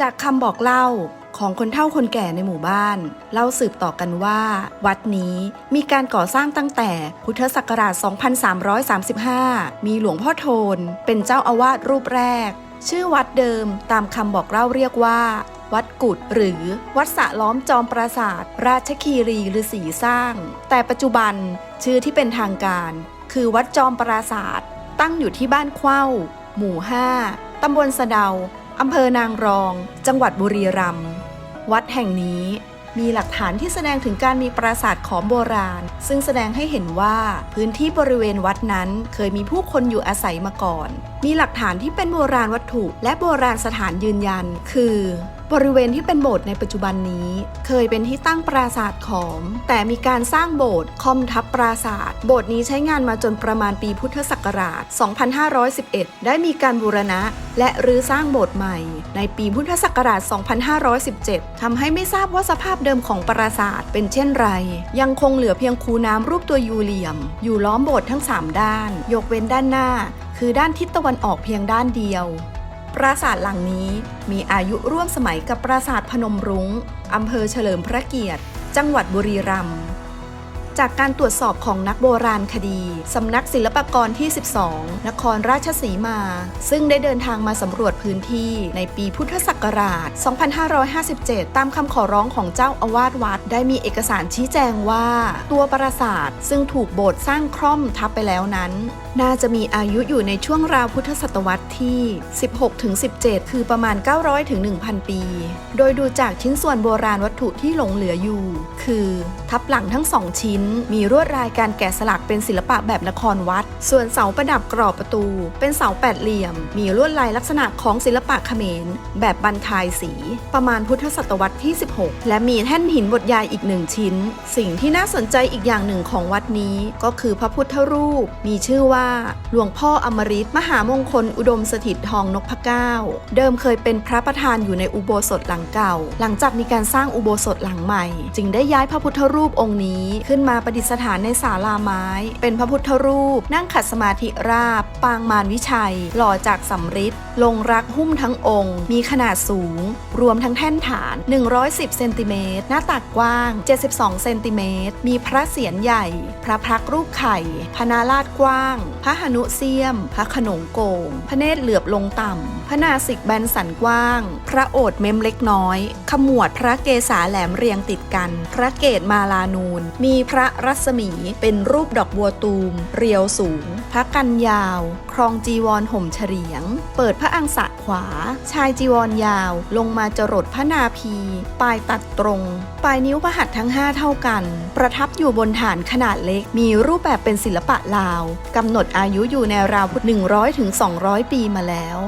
จากคำบอกเล่าของคนเฒ่าคนแก่ในหมู่บ้านเล่าสืบต่อกันว่า วัดนี้มีการก่อสร้างตั้งแต่พุทธศักราช 2335 มีหลวงพ่อโทน เป็นเจ้าอาวาสรูปแรก ชื่อวัดเดิมตามคำบอกเล่าเรียกว่าวัดกุดหรือวัดสะล้อมจอมปราสาท ราชคีรีฤาษีสร้าง แต่ปัจจุบันชื่อที่เป็นทางการ คือวัดจอมปราสาท ตั้งอยู่ที่บ้านเข้าหมู่ 5 ตำบลสะเดา อำเภอนางรอง จังหวัดบุรีรัมย์ วัดแห่งนี้มีหลักฐานที่แสดงถึงการมีปราสาทขอมโบราณ ซึ่งแสดงให้เห็นว่าพื้นที่บริเวณวัดนั้นเคยมีผู้คนอยู่อาศัยมาก่อน มีหลักฐานที่เป็นโบราณวัตถุและโบราณสถานยืนยัน คือ บริเวณที่เป็นโบสถ์ในปัจจุบันนี้ เคยเป็นที่ตั้งปราสาทขอม แต่มีการสร้างโบสถ์คอมทับปราสาท โบสถ์นี้ใช้งานมาจนประมาณปีพุทธศักราช 2511 ได้มีการบูรณะ และรื้อสร้างโบสถ์ใหม่ ในปีพุทธศักราช 2517ทำให้ไม่ทราบว่าสภาพเดิมของปราสาทเป็นเช่นไร ยังคงเหลือเพียงคูน้ำรูปตัวยูเหลี่ยม อยู่ล้อมโบสถ์ทั้ง 3 ด้าน ยกเว้นด้านหน้า คือด้านทิศตะวันออกเพียงด้านเดียว ปราสาทหลังนี้มีอายุร่วมสมัยกับปราสาทพนมรุง้ง อำเภอเฉลิมพระเกียรติ จังหวัดบุรีรัมย์ จากการตรวจสอบของนักโบราณคดี สำนักศิลปากรที่ 12 นครราชสีมา ซึ่งได้เดินทางมาสำรวจพื้นที่ในปีพุทธศักราช 2557 ตามคำขอร้องของเจ้าอาวาสวัด ได้มีเอกสารชี้แจงว่า ตัวปราสาทซึ่งถูกโบสถ์สร้างคร่อมทับไปแล้วนั้น น่าจะมีอายุอยู่ในช่วงราวพุทธศตวรรษที่ 16-17 คือประมาณ 900-1,000 ปี โดยดูจากชิ้นส่วนโบราณวัตถุที่หลงเหลืออยู่ คือ ทับหลังทั้งสองชิ้นมีรวดลายการแกะสลักเป็นศิลปะแบบนครวัด ส่วนเสาประดับกรอบประตู เป็นเสาแปดเหลี่ยม มีลวดลายลักษณะของศิลปะเขมร แบบบรรทายสี ประมาณพุทธศตวรรษที่ 16 และมีแท่นหินบดยายอีกหนึ่งชิ้น สิ่งที่น่าสนใจอีกอย่างหนึ่งของวัดนี้ก็คือพระพุทธรูป มีชื่อว่าหลวงพ่ออมฤตมหามงคลอุดมสถิตทองนพเก้า เดิมเคยเป็นพระประธานอยู่ในอุโบสถหลังเก่า หลังจากมีการสร้างอุโบสถหลังใหม่ จึงได้ย้ายพระพุทธรูปองค์นี้ขึ้นมาประดิษฐานในศาลาไม้ เป็นพระพุทธรูป นั่งขัดสมาธิราบ ปางมารวิชัย หล่อจากสำริดลงรักหุ้มทั้งองค์ มีขนาดสูง รวมทั้งแท่นฐาน 110 เซนติเมตร หน้าตักกว้าง 72 เซนติเมตร มีพระเศียรใหญ่ พระพักรูปไข่พระนาราชกว้าง พระหนุเสียม พระขนงโกง พระเนตรเหลือบลงต่ำ พระนาสิกแบนสันกว้าง พระโอษเม้มเล็กน้อย ขมวดพระเกศาแหลมเรียงติดกัน พระเกศมาลานูน มีพระระรัศมี เป็นรูปดอกบัวตูม เรียวสูง พระกันยาว ครองจีวรห่มเฉลียง เปิดพระอังสะขวา ชายจีวรยาว ลงมาจรดพระนาพี ปลายตัดตรง ปลายนิ้วพระหัตถ์ทั้ง 5 เท่ากัน ประทับอยู่บนฐานขนาดเล็ก มีรูปแบบเป็นศิลปะลาว กำหนดอายุอยู่ในราวพุทธ100ถึง200 ปีมาแล้ว